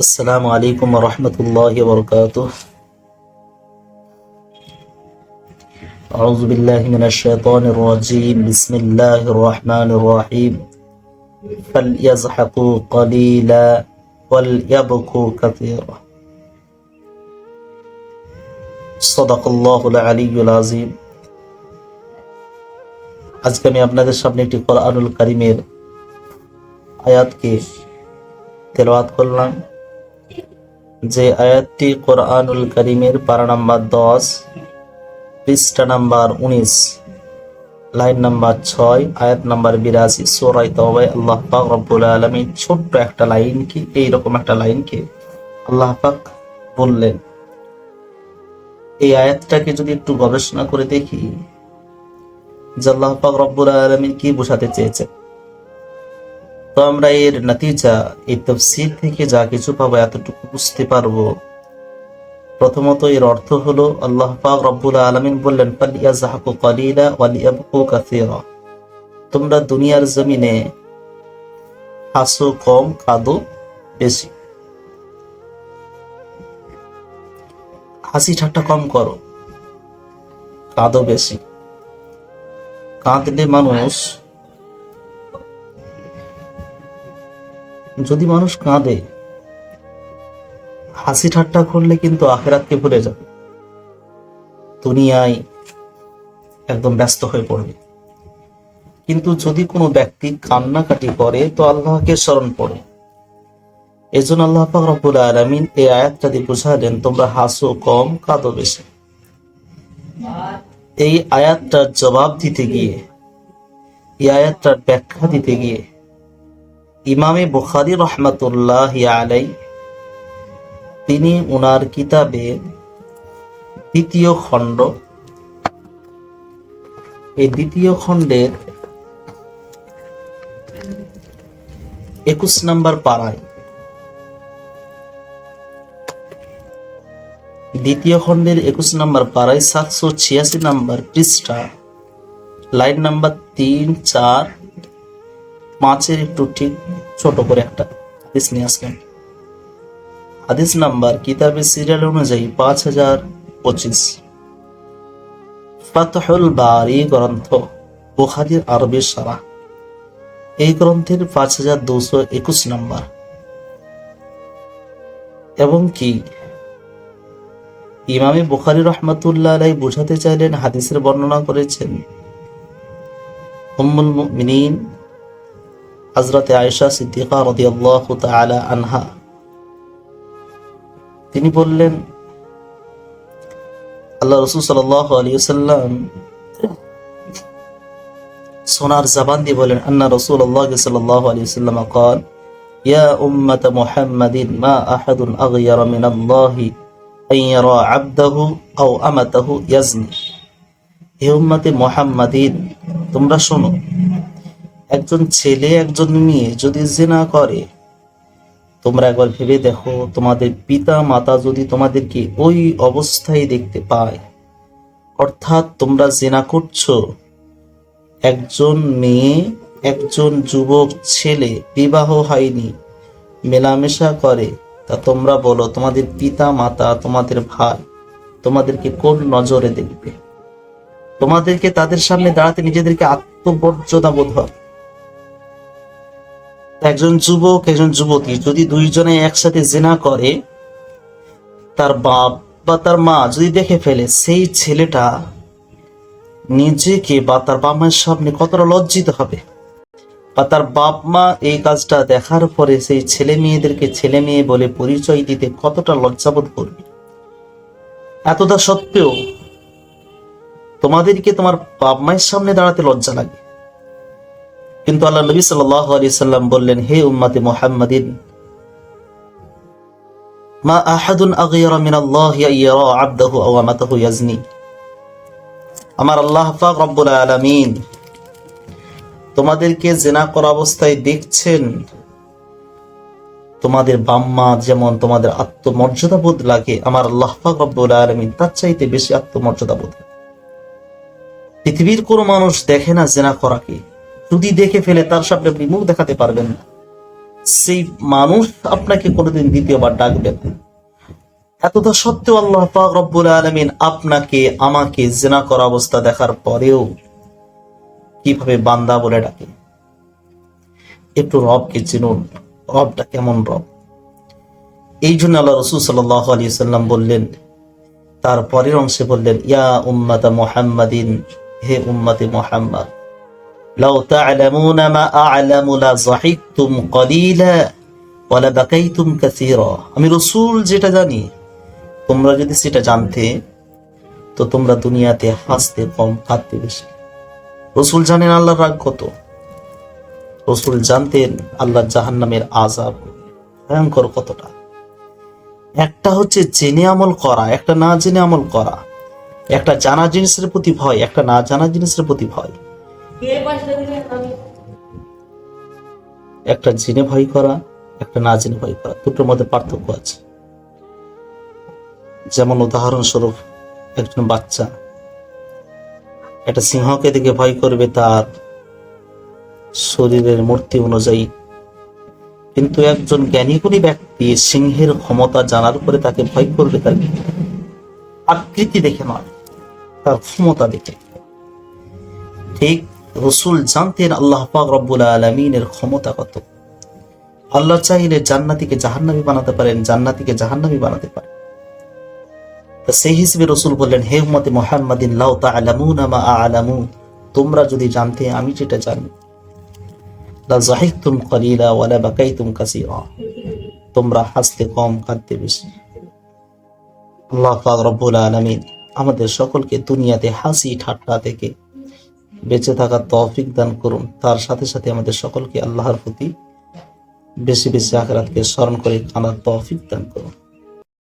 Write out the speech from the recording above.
السلام عليكم ورحمة الله وبركاته أعوذ بالله من الشيطان الرجيم بسم الله الرحمن الرحيم فليضحكوا قليلا وليبكوا كثيرا صدق الله العلي العظيم আজকে আমি আপনাদের সামনে একটি কোরআনুল কারিমের আয়াতকে তেলাওয়াত করলাম যে আয়াতটি কোরআনুল করিমের পারা নাম্বার দশ, পৃষ্ঠা নাম্বার উনিশ, লাইন নাম্বার ছয়, আয়াত নাম্বার বিরাশি সোরাই তবাই আল্লাহ পাক রব্বুল আলমী ছোট্ট একটা লাইনকে এইরকম একটা লাইনকে আল্লাহ পাক বললেন। এই আয়াতটাকে যদি একটু গবেষণা করে দেখি যে আল্লাহ পাক রব্বুল আলমী কি বোঝাতে চেয়েছেন। তো আমরা এর নতিজা, এই তফসির থেকে যা কিছু পাবো এতটুকু বুঝতে পারব। প্রথমত এর অর্থ হলো, আল্লাহ পাক রব্বুল আলমিন বললেন ফালিয়াজাহাকু কালিলা ওয়ালিয়াবকু কাসীরা। তোমরা দুনিয়ার জমিনে হাসো কম কাঁদো বেশি। হাসি ঠাট্টা কম করো কাঁদো বেশি। কাঁদলে মানুষ যদি মানুষ কাঁদে, হাসি ঠাট্টা করলে কিন্তু আখেরাতকে ভুলে যাবে। দুনিয়ায় একদম ব্যস্ত হয়ে পড়বে। কিন্তু যদি কোনো ব্যক্তি কান্নাকাটি করে, তো আল্লাহকে স্মরণ পড়ে এই জন্য আল্লাহ রব্বুল আলমিন এই আয়াতটা দিয়ে বুঝালেন, তোমরা হাসো কম, কাঁদো বেশি। এই আয়াতটার জবাব দিতে গিয়ে, এই আয়াতটার ব্যাখ্যা দিতে গিয়ে ইমামে বুখারি রহমতুল্লাহ আলাই তিনি উনার কিতাবে দ্বিতীয় খণ্ড, এই দ্বিতীয় খণ্ডের একুশ নম্বর পাড়ায় দ্বিতীয় খণ্ডের একুশ নম্বর পাড়ায় সাতশো ছিয়াশি নম্বর পৃষ্ঠা, লাইন নাম্বার তিন, চার পাঁচের একটু ঠিক ছোট করে একটা হাদিস নিয়ে আসলেন। হাদিস নাম্বার কিতাবের সিরিয়াল অনুযায়ী পাঁচ হাজার পঁচিশ। ফাতহুল বারি গ্রন্থ, বুখারির আরবি সারা। এই গ্রন্থের পাঁচ হাজার দুশো একুশ নম্বর। এবং কি ইমামে বুখারি রহমতুল্লাহ আলাই বোঝাতে চাইলেন, হাদিসের বর্ণনা করেছেন, উম্মুল মুমিনিন হজরতে আয়েশা সিদ্দিকা রদিয়াল্লাহ তালা আনহা তিনি বললেন আল্লাহ রসুল সাল আলী সাল্লাম সোনার জাবান দিয়ে বলেন আন্না রসুল আল্লাহ সাল্লাহ আলী সাল্লাম কল ইয়া উম্মত মুহাম্মাদিন মা আহাদুন আগয়ার মিন আল্লাহি আইয়ারা আবদাহু আও আমাতাহু ইয়াজনি হে উম্মতে মুহাম্মাদিন তোমরা শোনো একজন ছেলে, একজন মেয়ে যদি জেনা করে, তোমরা একবার ভেবে দেখো, তোমাদের পিতা মাতা যদি তোমাদেরকে ওই অবস্থায় দেখতে পায়, অর্থাৎ তোমরা জেনা করছ, একজন মেয়ে, একজন যুবক ছেলে বিবাহ হয়নি, মেলামেশা করে, তা তোমরা বলো, তোমাদের পিতা মাতা, তোমাদের ভাই তোমাদেরকে কোন নজরে দেখবে? তোমাদেরকে তাদের সামনে দাঁড়াতে নিজেদেরকে আত্মমর্যাদা বোধ হয়। একজন যুবক, একজন যুবতী যদি দুইজনে একসাথে জেনা করে, তার বাপ বা তার মা যদি দেখে ফেলে, সেই ছেলেটা নিজেকে বা তার বাপ মায়ের সামনে কতটা লজ্জিত হবে? বা তার বাপ মা এই কাজটা দেখার পরে সেই ছেলে মেয়েদেরকে ছেলে মেয়ে বলে পরিচয় দিতে কতটা লজ্জাবোধ করবে? এতটা সত্ত্বেও তোমাদেরকে তোমার বাপ মায়ের সামনে দাঁড়াতে লজ্জা লাগে। কিন্তু আল্লাহ নবী সাল্লাহ আলি সাল্লাম বললেন, হে উম্মাতে মোহাম্মদিন, মা আহাদুন আগিয়ারা মিন আল্লাহ আও ইয়াজনি। আমার আল্লাহ পাক রব্বুল আলামিন তোমাদেরকে জেনা করা অবস্থায় দেখছেন, তোমাদের বাম্মা যেমন তোমাদের আত্মমর্যাদা বোধ লাগে, আমার আল্লাহ পাক রব্বুল আলামিন তার চাইতে বেশি আত্মমর্যাদা বোধ পৃথিবীর কোনো মানুষ দেখে না জেনা করাকে। যদি দেখে ফেলে, তার সামনে আপনি মুখ দেখাতে পারবেন না। সেই মানুষ আপনাকে কোনোদিন দ্বিতীয়বার ডাকবে না। এতটা সত্ত্বেও আল্লাহ রব্বুল আলমিন আপনাকে, আমাকে জেনা করা অবস্থা দেখার পরেও কীভাবে বান্দা বলে ডাকে? একটু রবকে চিনুন। রবটা কেমন রব? এই জন্য আল্লাহ রসুল সাল্লাহ আলী সাল্লাম বললেন, তার পরের অংশে বললেন, ইয়া উম্মাতা মুহাম্মাদিন, হে উম্মাতে মুহাম্মদ। আ'লামু লা যাহিকতুম কলিলা ওয়া লা বাকাইতুম কাসীরা। আমি রাসূল যেটা জানি, তোমরা যদি সেটা জানতে, তো তোমরা দুনিয়াতে হাসতে কম কাঁদতে বেশি। রসুল জানেন আল্লাহর রাগ কত? রসুল জানতেন আল্লাহ জাহান্নামের আজাব ভয়ঙ্কর কতটা। একটা হচ্ছে জেনে আমল করা, একটা না জেনে আমল করা। একটা জানা জিনিসের প্রতি ভয়, একটা না জানা জিনিসের প্রতি ভয়। একটা জেনে ভয় করা, একটা না জেনে ভয় করা, দুটোর মধ্যে পার্থক্য আছে। যেমন উদাহরণস্বরূপ, একজন বাচ্চা, একটা সিংহকে দেখে ভয় করবে তার শরীরের মূর্তি অনুযায়ী। কিন্তু একজন জ্ঞানীগুণী ব্যক্তি সিংহের ক্ষমতা জানার পরে তাকে ভয় করবে তার আকৃতি দেখে নয়, তার ক্ষমতা দেখে। ঠিক রসুল জানতেন আল্লাহ পাক রব্বুল আলমিনের ক্ষমতা কত। আল্লাহ চাইলে জান্নাতিকে জাহান্নাবি বানাতে পারেন, জান্নাতিকে জাহান্নাবি বানাতে পারেন। সেই হিসেবে রসুল বললেন, হে উম্মতে মোহাম্মদিন, লাউ তা'লামুনা মা আ'লামু, তোমরা যদি জানতে, আমি যেটা জানি। লা জাহিকতুম কলিলা ওয়া লা বাকাইতুম কাসীরা, তোমরা হাসতে কম, কাঁদতে বেশি। আল্লাহ পাক রব্বুল আলামিন আমাদের সকলকে দুনিয়াতে হাসি ঠাট্টা থেকে বেঁচে থাকার তৌফিক দান করুন। তার সাথে সাথে আমাদের সকলকে আল্লাহর প্রতি বেশি বেশি আখরাতকে স্মরণ করে কানার তৌফিক দান করুন।